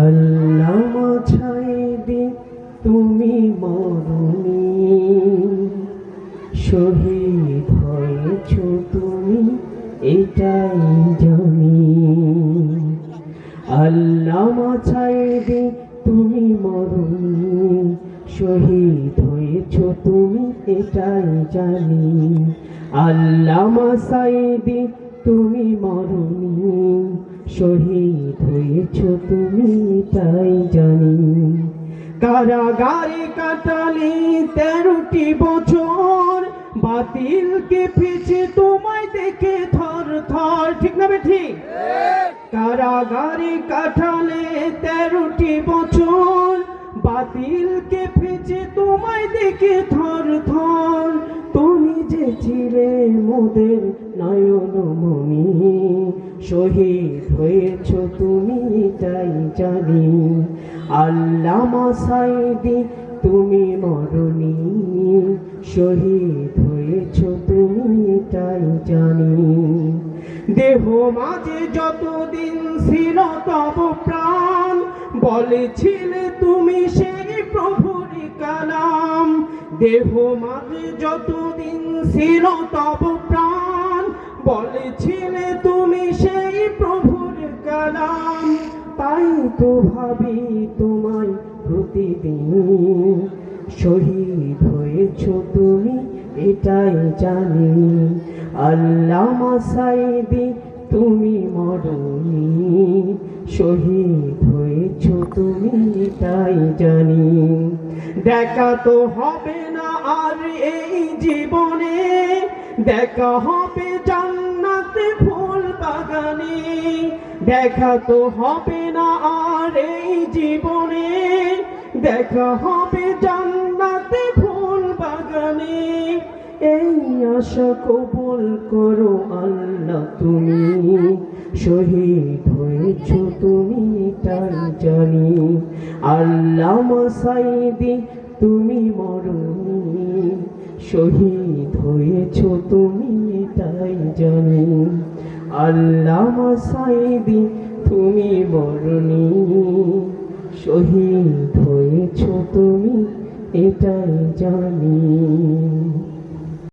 আল্লামা ছাইদি তুমি মরুনি শহীদ হয়েছ তুমি, এটাই জানি। আল্লামা ছাইদি তুমি মরুনি শহীদ হয়েছ তুমি, এটাই জানি। আল্লামা সাইদি তুমি মরুনি শহীদ হয়েছ তুমি, তাই জানি। কারাগারে কাটালে তেরোটি বছর বাতিলকে পিছে তোমায় দেখে থর থর। ঠিক না ঠিক কারাগারে কাটালে তেরোটি বছর বাতিলকে ফেচে তোমায় দেখে থর থর। তুমি যে ছিলে মোদের নয়ন মনি শহীদ হয়েছ তুমি, তাই জানি। আল্লামা তুমি মরণি। শহীদ হয়েছ তুমি, তাই জানি। দেহ মাঝে যতদিন ছিল তব প্রাণ, বলেছিলে তুমি সেই প্রভুর কালাম। দেহ মাঝে যতদিন ছিল তব প্রাণ বলেছিলে তুমি সেই প্রভুর কালাম, তাই তো ভাবি তোমায় প্রতিদিন। শহীদ হয়েছ তুমি, এটাই জানি। আল্লামা তুমি মরণি। শহীদ হয়েছ তুমি, এটাই জানি। দেখা তো হবে না আর এই জীবনে, দেখা হবে ফুল বাগানে দেখা তো হবে না আর এই জীবনে। দেখা হবে জান্নাতে ফুল বাগানে। এই আশা কবুল করো আল্লাহ তুমি। শহীদ হয়েছ তুমি তাই জানি। আল্লাহ সাইদি তুমি মরণি। শহীদ হয়েছ তুমি তাই জানি। আল্লাহ সাইদি তুমি বরণী। শহীদ হয়েছ তুমি এটাই জানি।